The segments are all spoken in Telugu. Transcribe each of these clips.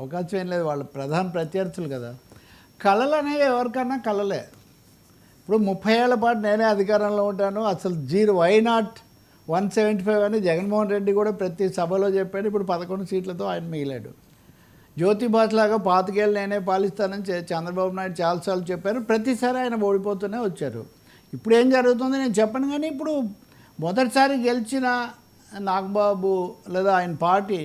అవకాశం ఏం లేదు. వాళ్ళ ప్రధాన ప్రత్యర్థులు కదా. కళలు అనేవి ఎవరికన్నా కళలే. ఇప్పుడు ముప్పై ఏళ్ళ పాటు నేనే అధికారంలో ఉంటాను. అసలు zero why not one seventy five అని జగన్మోహన్ రెడ్డి కూడా ప్రతి సభలో చెప్పాడు. ఇప్పుడు పదకొండు సీట్లతో ఆయన మిగిలాడు. జ్యోతిబాస్ లాగా పాతికేళ్ళు నేనే పాలిస్తానని చంద్రబాబు నాయుడు చాలాసార్లు చెప్పారు. ప్రతిసారి ఆయన ఓడిపోతూనే వచ్చారు. ఇప్పుడు ఏం జరుగుతుంది? నేను చెప్పను కానీ ఇప్పుడు మొదటిసారి గెలిచిన నాగబాబు లేదా ఆయన పార్టీ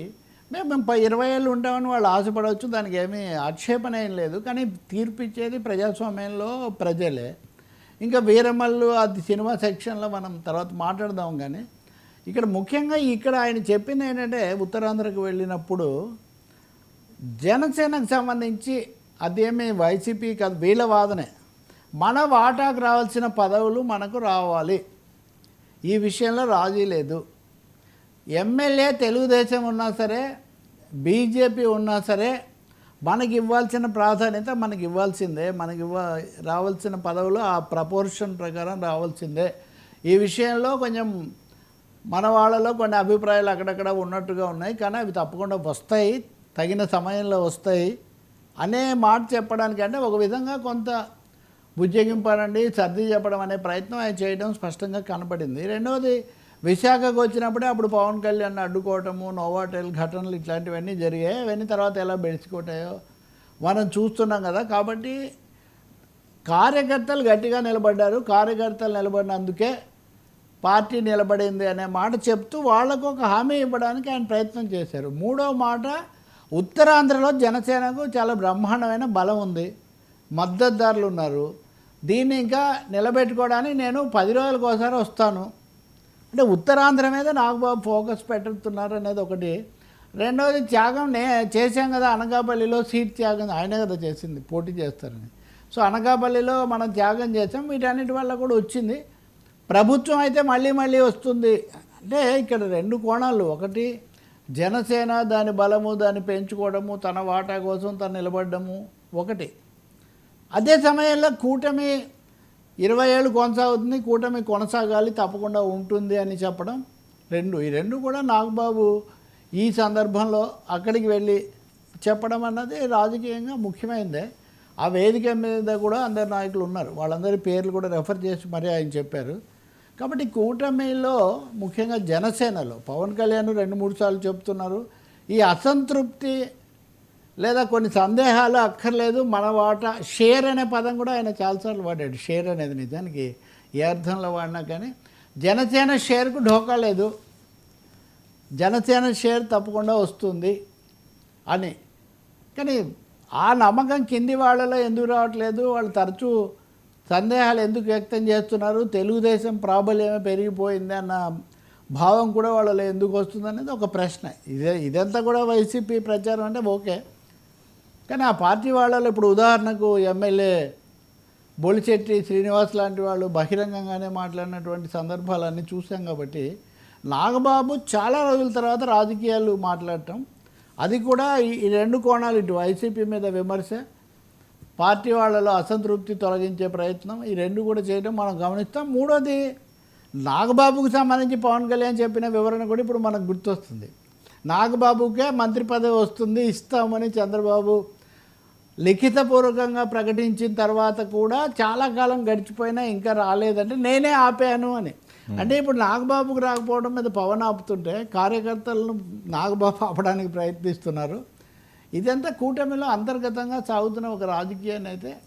మేము ఇరవై ఏళ్ళు ఉంటామని వాళ్ళు ఆశపడవచ్చు దానికి ఏమీ ఆక్షేపణ ఏం లేదు. కానీ తీర్పు ఇచ్చేది ప్రజాస్వామ్యంలో ప్రజలే. ఇంకా వీరమల్లు అది సినిమా సెక్షన్లో మనం తర్వాత మాట్లాడదాం కానీ ఇక్కడ ముఖ్యంగా ఇక్కడ ఆయన చెప్పింది ఏంటంటే ఉత్తరాంధ్రకు వెళ్ళినప్పుడు జనసేనకు సంబంధించి అదేమీ వైసీపీ కాదు వీళ్ళ వాదనే. మన వాటాకు రావాల్సిన పదవులు మనకు రావాలి. ఈ విషయంలో రాజీ లేదు. ఎమ్మెల్యే తెలుగుదేశం ఉన్నా సరే బీజేపీ ఉన్నా సరే మనకి ఇవ్వాల్సిన ప్రాధాన్యత మనకి ఇవ్వాల్సిందే మనకి ఇవ్వ రావాల్సిన పదవులు ఆ ప్రపోర్షన్ ప్రకారం రావాల్సిందే. ఈ విషయంలో కొంచెం మన వాళ్ళలో కొన్ని అభిప్రాయాలు అక్కడక్కడ ఉన్నట్టుగా ఉన్నాయి కానీ అవి తప్పకుండా వస్తాయి తగిన సమయంలో వస్తాయి. అనే మాట చెప్పడానికి అంటే ఒక విధంగా కొంత బుజ్జగింపానండి సర్ది చెప్పడం అనే ప్రయత్నం ఆయన చేయడం స్పష్టంగా కనపడింది. రెండవది విశాఖకు వచ్చినప్పుడే అప్పుడు పవన్ కళ్యాణ్ అడ్డుకోవటము నోవాటెల్ ఘటనలు ఇట్లాంటివన్నీ జరిగాయి. అవన్నీ తర్వాత ఎలా బెడిసికొట్టాయో మనం చూస్తున్నాం కదా. కాబట్టి కార్యకర్తలు గట్టిగా నిలబడ్డారు. కార్యకర్తలు నిలబడినందుకే పార్టీ నిలబడింది అనే మాట చెప్తూ వాళ్ళకు ఒక హామీ ఇవ్వడానికి ఆయన ప్రయత్నం చేశారు. మూడో మాట ఉత్తరాంధ్రలో జనసేనకు చాలా బ్రహ్మాండమైన బలం ఉంది. మద్దతుదారులు ఉన్నారు. దీన్ని ఇంకా నిలబెట్టుకోవడానికి నేను పది రోజులకోసారి వస్తాను. అంటే ఉత్తరాంధ్ర మీద నాగబాబు ఫోకస్ పెట్టుతున్నారు అనేది ఒకటి. రెండవది త్యాగం నే చేశాం కదా అనకాపల్లిలో సీట్ త్యాగం ఆయనే కదా చేసింది పోటీ చేస్తారని. సో అనకాపల్లిలో మనం త్యాగం చేసాం వీటన్నిటి వల్ల కూడా వచ్చింది. ప్రభుత్వం అయితే మళ్ళీ మళ్ళీ వస్తుంది. అంటే ఇక్కడ రెండు కోణాలు ఒకటి జనసేన దాని బలము దాన్ని పెంచుకోవడము తన వాటా కోసం తను నిలబడము ఒకటి. అదే సమయంలో కూటమి ఇరవై ఏళ్ళు కొనసాగుతుంది కూటమి కొనసాగాలి తప్పకుండా ఉంటుంది అని చెప్పడం రెండు. ఈ రెండు కూడా నాగబాబు ఈ సందర్భంలో అక్కడికి వెళ్ళి చెప్పడం అన్నది రాజకీయంగా ముఖ్యమైనదే ఆ వేదిక మీద కూడా అందరు నాయకులు ఉన్నారు. వాళ్ళందరి పేర్లు కూడా రెఫర్ చేసి మరీ ఆయన చెప్పారు. కాబట్టి కూటమిలో ముఖ్యంగా జనసేనలో పవన్ కళ్యాణ్ రెండు మూడు సార్లు చెప్తున్నారు. ఈ అసంతృప్తి లేదా కొన్ని సందేహాలు అక్కర్లేదు మన వాటా షేర్ అనే పదం కూడా ఆయన చాలాసార్లు వాడాడు. షేర్ అనేది నిజానికి ఏ అర్థంలో వాడినా కానీ జనసేన షేర్కు ఢోకా లేదు. జనసేన షేర్ తప్పకుండా వస్తుంది అని. కానీ ఆ నమ్మకం కింది వాళ్ళలో ఎందుకు రావట్లేదు? వాళ్ళు తరచూ సందేహాలు ఎందుకు వ్యక్తం చేస్తున్నారు? తెలుగుదేశం ప్రాబల్యమే పెరిగిపోయింది అన్న భావం కూడా వాళ్ళలో ఎందుకు వస్తుంది అనేది ఒక ప్రశ్న. ఇదే ఇదంతా కూడా వైసీపీ ప్రచారం అంటే ఓకే. కానీ ఆ పార్టీ వాళ్ళలో ఇప్పుడు ఉదాహరణకు ఎమ్మెల్యే బొలిచెట్టి శ్రీనివాస్ లాంటి వాళ్ళు బహిరంగంగానే మాట్లాడినటువంటి సందర్భాలన్నీ చూసాం కాబట్టి నాగబాబు చాలా రోజుల తర్వాత రాజకీయాలు మాట్లాడటం. అది కూడా ఈ- రెండు కోణాలు ఇటు వైసీపీ మీద విమర్శ పార్టీ వాళ్ళలో అసంతృప్తి తొలగించే ప్రయత్నం ఈ రెండు కూడా చేయడం మనం గమనిస్తాం. మూడోది నాగబాబుకు సంబంధించి పవన్ కళ్యాణ్ చెప్పిన వివరణ కూడా ఇప్పుడు మనకు గుర్తొస్తుంది. నాగబాబుకే మంత్రి పదవి వస్తుంది ఇస్తామని చంద్రబాబు లిఖితపూర్వకంగా ప్రకటించిన తర్వాత కూడా చాలా కాలం గడిచిపోయినా ఇంకా రాలేదంటే నేనే ఆపాను అని. అంటే ఇప్పుడు నాగబాబుకు రాకపోవడం మీద పవన్ ఆపుతుంటే కార్యకర్తలను నాగబాబు ఆపడానికి ప్రయత్నిస్తున్నారు. ఇదంతా కూటమిలో అంతర్గతంగా సాగుతున్న ఒక రాజకీయాన్ని అయితే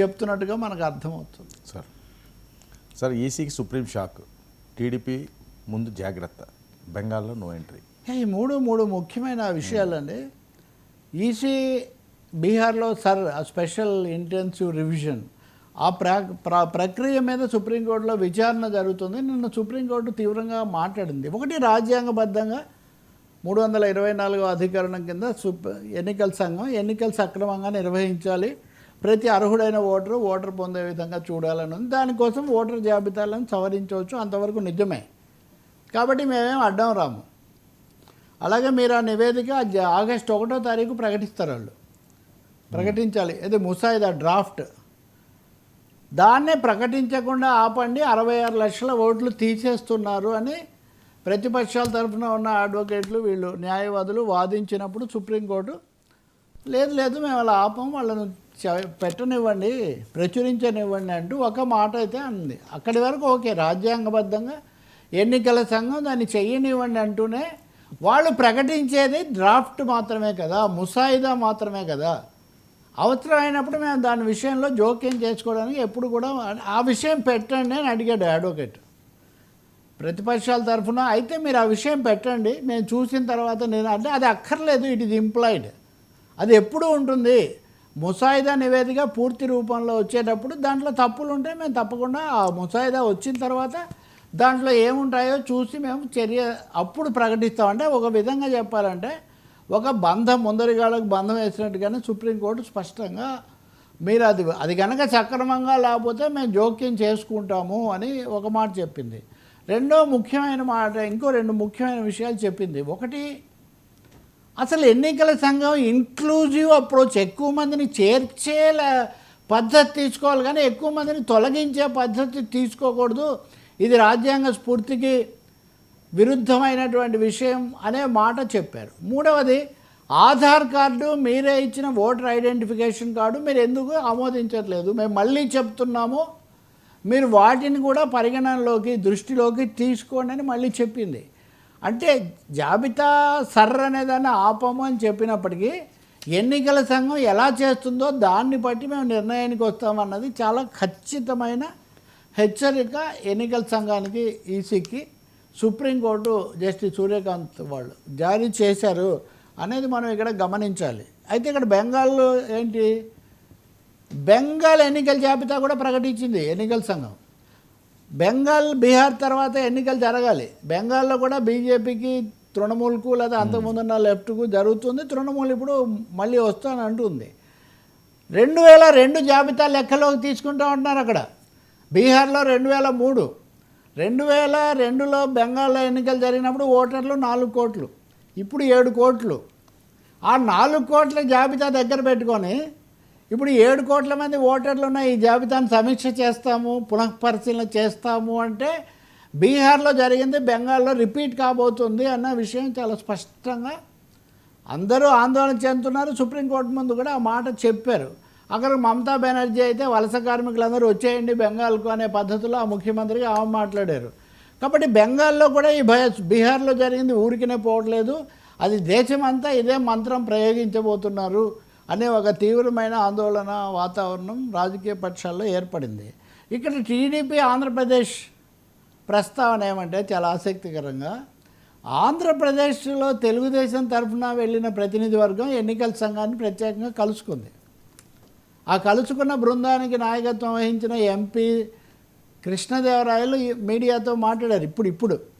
చెప్తున్నట్టుగా మనకు అర్థమవుతుంది. సార్ సార్ ఈసీకి సుప్రీం షాక్. టీడీపీ ముందు జాగ్రత్త. బెంగాల్లో నో ఎంట్రీ. ఈ మూడు మూడు ముఖ్యమైన విషయాలండి. ఈసీ బీహార్లో సర్ స్పెషల్ ఇంటెన్సివ్ రివిజన్ ఆ ప్ర ప్రక్రియ మీద సుప్రీంకోర్టులో విచారణ జరుగుతుంది. నిన్న సుప్రీంకోర్టు తీవ్రంగా మాట్లాడింది. ఒకటి రాజ్యాంగబద్ధంగా మూడు వందల ఇరవై నాలుగో అధికరణం కింద ఎన్నికల సంఘం ఎన్నికలు సక్రమంగా నిర్వహించాలి. ప్రతి అర్హుడైన ఓటరు ఓటర్ పొందే విధంగా చూడాలని ఉంది. దానికోసం ఓటర్ జాబితాలను సవరించవచ్చు. అంతవరకు నిజమే. కాబట్టి మేమేం అడ్డం రాము. అలాగే మీరు ఆ నివేదిక ఆగస్టు ఒకటో తారీఖు ప్రకటిస్తారు వాళ్ళు. ప్రకటించాలి. ఇది ముసాయిదా డ్రాఫ్ట్. దాన్నే ప్రకటించకుండా ఆపండి అరవై ఆరు లక్షల ఓట్లు తీసేస్తున్నారు అని ప్రతిపక్షాల తరఫున ఉన్న అడ్వకేట్లు వీళ్ళు న్యాయవాదులు వాదించినప్పుడు సుప్రీంకోర్టు లేదు లేదు మేము అలా ఆపం వాళ్ళను పెట్టనివ్వండి ప్రచురించనివ్వండి అంటూ ఒక మాట అయితే అంది. అక్కడి వరకు ఓకే రాజ్యాంగబద్ధంగా ఎన్నికల సంఘం దాన్ని చెయ్యనివ్వండి అంటూనే వాళ్ళు ప్రకటించేది డ్రాఫ్ట్ మాత్రమే కదా ముసాయిదా మాత్రమే కదా. అవసరమైనప్పుడు మేము దాని విషయంలో జోక్యం చేసుకోవడానికి ఎప్పుడు కూడా ఆ విషయం పెట్టండి అని అడిగాడు అడ్వకేట్. ప్రతిపక్షాల తరఫున అయితే మీరు ఆ విషయం పెట్టండి మేము చూసిన తర్వాత నేను అంటే అది అక్కర్లేదు ఇట్ ఇస్ ఇంప్లాయిడ్ అది ఎప్పుడు ఉంటుంది. ముసాయిదా నివేదిక పూర్తి రూపంలో వచ్చేటప్పుడు దాంట్లో తప్పులు ఉంటే మేము తప్పకుండా ఆ ముసాయిదా వచ్చిన తర్వాత దాంట్లో ఏముంటాయో చూసి మేము చర్య అప్పుడు ప్రకటిస్తామంటే ఒక విధంగా చెప్పాలంటే ఒక బంధం ముందరిగాళ్ళకు బంధం వేసినట్టుగానే సుప్రీంకోర్టు స్పష్టంగా మీరు అది అది కనుక సక్రమంగా లేకపోతే మేము జోక్యం చేసుకుంటాము అని ఒక మాట చెప్పింది. రెండో ముఖ్యమైన మాట ఇంకో రెండు ముఖ్యమైన విషయాలు చెప్పింది. ఒకటి అసలు ఎన్నికల సంఘం ఇంక్లూజివ్ అప్రోచ్ ఎక్కువ మందిని చేర్చేలా పద్ధతి తీసుకోవాలి కానీ ఎక్కువ మందిని తొలగించే పద్ధతి తీసుకోకూడదు. ఇది రాజ్యాంగ స్ఫూర్తికి విరుద్ధమైనటువంటి విషయం అనే మాట చెప్పారు. మూడవది ఆధార్ కార్డు మీరే ఇచ్చిన ఓటర్ ఐడెంటిఫికేషన్ కార్డు మీరు ఎందుకు ఆమోదించట్లేదు? మేము మళ్ళీ చెప్తున్నాము మీరు వాటిని కూడా పరిగణనలోకి దృష్టిలోకి తీసుకోండి అని మళ్ళీ చెప్పింది. అంటే జాబితా సర్ర అనేదాన్ని ఆపము అని చెప్పినప్పటికీ ఎన్నికల సంఘం ఎలా చేస్తుందో దాన్ని బట్టి మేము నిర్ణయానికి వస్తామన్నది చాలా ఖచ్చితమైన హెచ్చరిక ఎన్నికల సంఘానికి ఈసీకి సుప్రీంకోర్టు జస్టిస్ సూర్యకాంత్ వాళ్ళు జారీ చేశారు అనేది మనం ఇక్కడ గమనించాలి. అయితే ఇక్కడ బెంగాల్లో ఏంటి? బెంగాల్ ఎన్నికల జాబితా కూడా ప్రకటించింది ఎన్నికల సంఘం. బెంగాల్ బీహార్ తర్వాత ఎన్నికలు జరగాలి. బెంగాల్లో కూడా బీజేపీకి తృణమూల్కు లేదా అంతకుముందున్న లెఫ్ట్కు జరుగుతుంది. తృణమూల్ ఇప్పుడు మళ్ళీ వస్తాను అంటుంది. రెండు వేల రెండు జాబితా లెక్కలోకి తీసుకుంటా ఉంటున్నారు అక్కడ. బీహార్లో రెండు వేల మూడు. రెండు వేల రెండులో బెంగాల్లో ఎన్నికలు జరిగినప్పుడు ఓటర్లు నాలుగు కోట్లు ఇప్పుడు ఏడు కోట్లు. ఆ నాలుగు కోట్ల జాబితా దగ్గర పెట్టుకొని ఇప్పుడు ఏడు కోట్ల మంది ఓటర్లు ఉన్న ఈ జాబితాను సమీక్ష చేస్తాము పునఃపరిశీలన చేస్తాము అంటే బీహార్లో జరిగింది బెంగాల్లో రిపీట్ కాబోతుంది అన్న విషయం చాలా స్పష్టంగా అందరూ ఆందోళన చెందుతున్నారు. సుప్రీంకోర్టు ముందు కూడా ఆ మాట చెప్పారు. అక్కడ మమతా బెనర్జీ అయితే వలస కార్మికులందరూ వచ్చేయండి బెంగాల్కు అనే పద్ధతిలో ఆ ముఖ్యమంత్రికి ఆమె మాట్లాడారు. కాబట్టి బెంగాల్లో కూడా ఈ భయ బీహార్లో జరిగింది ఊరికినే పోవట్లేదు. అది దేశమంతా ఇదే మంత్రం ప్రయోగించబోతున్నారు అనే ఒక తీవ్రమైన ఆందోళన వాతావరణం రాజకీయ పక్షాల్లో ఏర్పడింది. ఇక్కడ టీడీపీ ఆంధ్రప్రదేశ్ ప్రస్తావన ఏమంటే చాలా ఆసక్తికరంగా ఆంధ్రప్రదేశ్లో తెలుగుదేశం తరఫున వెళ్ళిన ప్రతినిధి వర్గం ఎన్నికల సంఘాన్ని ప్రత్యేకంగా కలుసుకుంది. ఆ కలుసుకున్న బృందానికి నాయకత్వం వహించిన ఎంపీ కృష్ణదేవరాయలు మీడియాతో మాట్లాడారు. ఇప్పుడు ఇప్పుడు.